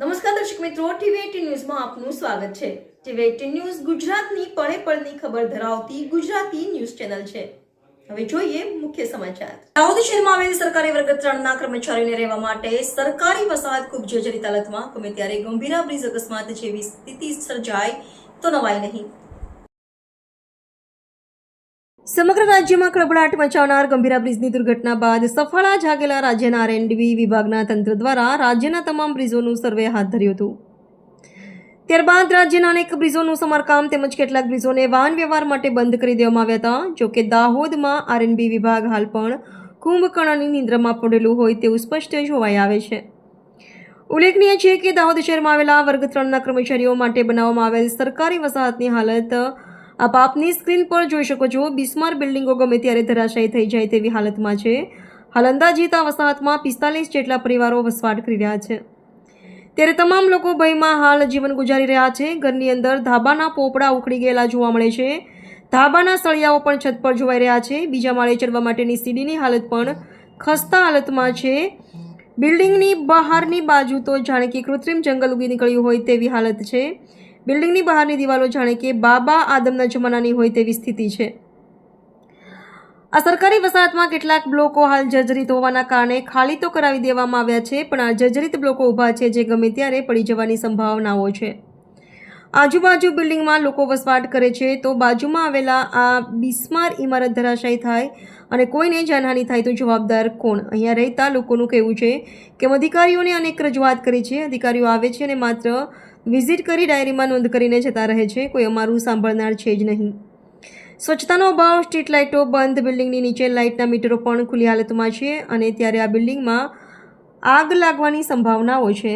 નમસ્કાર દર્શક મિત્રો, ટીવી ન્યૂઝમાં આપનું સ્વાગત છે. ટીવી એટીન ન્યૂઝ ગુજરાતની પળે પળની ખબર ધરાવતી ગુજરાતી ન્યૂઝ ચેનલ છે. હવે જોઈએ મુખ્ય સમાચાર. દાહોદ શહેરમાં આવેલ સરકારી વર્ગ ત્રણના કર્મચારીઓને રહેવા માટે સરકારી વસાહત ખૂબ જર્જરિત હાલતમાં. ગમે ત્યારે ગંભીરા બ્રિજ અકસ્માત જેવી સ્થિતિ સર્જાય તો નવાય નહીં. સમગ્ર રાજ્યમાં ખળભળાટ મચાવનાર ગંભીરા બ્રિજની દુર્ઘટના બાદ સફળા જાગેલા રાજ્યના આરએનડીબી વિભાગના તંત્ર દ્વારા રાજ્યના તમામ બ્રિજોનું સર્વે હાથ ધર્યું હતું. ત્યારબાદ રાજ્યના અનેક બ્રિજોનું સમારકામ તેમજ કેટલાક બ્રિજોને વાહન વ્યવહાર માટે બંધ કરી દેવામાં આવ્યા હતા. જોકે દાહોદમાં આરએનબી વિભાગ હાલ પણ કુંભકર્ણની નિંદ્રામાં પડેલું હોય તેવું સ્પષ્ટ જોવાઈ આવે છે. ઉલ્લેખનીય છે કે દાહોદ શહેરમાં આવેલા વર્ગ ત્રણના કર્મચારીઓ માટે બનાવવામાં આવેલ સરકારી વસાહતની હાલત આપ આપની સ્ક્રીન પર જોઈ શકો છો, બિસ્માર બિલ્ડિંગો ગમે ત્યારે ધરાશાયી થઈ જાય તેવી હાલતમાં છે. હાલ અંદાજીતા વસાહતમાં પિસ્તાલીસ જેટલા પરિવારો વસવાટ કરી રહ્યા છે. ત્યારે તમામ લોકો ભયમાં હાલ જીવન ગુજારી રહ્યા છે. ઘરની અંદર ધાબાના પોપડા ઉખડી ગયેલા જોવા મળે છે. ધાબાના સળિયાઓ પણ છત પર જોવાઈ રહ્યા છે. બીજા માળે ચડવા માટેની સીડીની હાલત પણ ખસ્તા હાલતમાં છે. બિલ્ડિંગની બહારની બાજુ તો જાણે કે કૃત્રિમ જંગલ ઉગી નીકળ્યું હોય તેવી હાલત છે. બિલ્ડિંગની બહારની દિવાલો જાણે કે બાબા આદમના જમાનાની હોય તેવી સ્થિતિ છે. આ સરકારી વસાહતમાં કેટલાક બ્લોકો હાલ જર્જરિત હોવાના કારણે ખાલી તો કરાવી દેવામાં આવ્યા છે, પણ આ જર્જરિત બ્લોકો ઊભા છે જે ગમે ત્યારે પડી જવાની સંભાવનાઓ છે. આજુબાજુ બિલ્ડિંગમાં લોકો વસવાટ કરે છે, તો બાજુમાં આવેલા આ બિસ્માર ઇમારત ધરાશાયી થાય અને કોઈને જાનહાનિ થાય તો જવાબદાર કોણ? અહીંયા રહેતા લોકોનું કહેવું છે કે અધિકારીઓને અનેક રજૂઆત કરી છે. અધિકારીઓ આવે છે અને માત્ર વિઝિટ કરી ડાયરીમાં નોંધ કરીને જતા રહે છે. કોઈ અમારું સાંભળનાર છે જ નહીં. સ્વચ્છતાનો અભાવ, સ્ટ્રીટ લાઇટો બંધ, બિલ્ડિંગની નીચે લાઇટના મીટરો પણ ખુલ્લી હાલતમાં છે અને ત્યારે આ બિલ્ડિંગમાં આગ લાગવાની સંભાવનાઓ છે.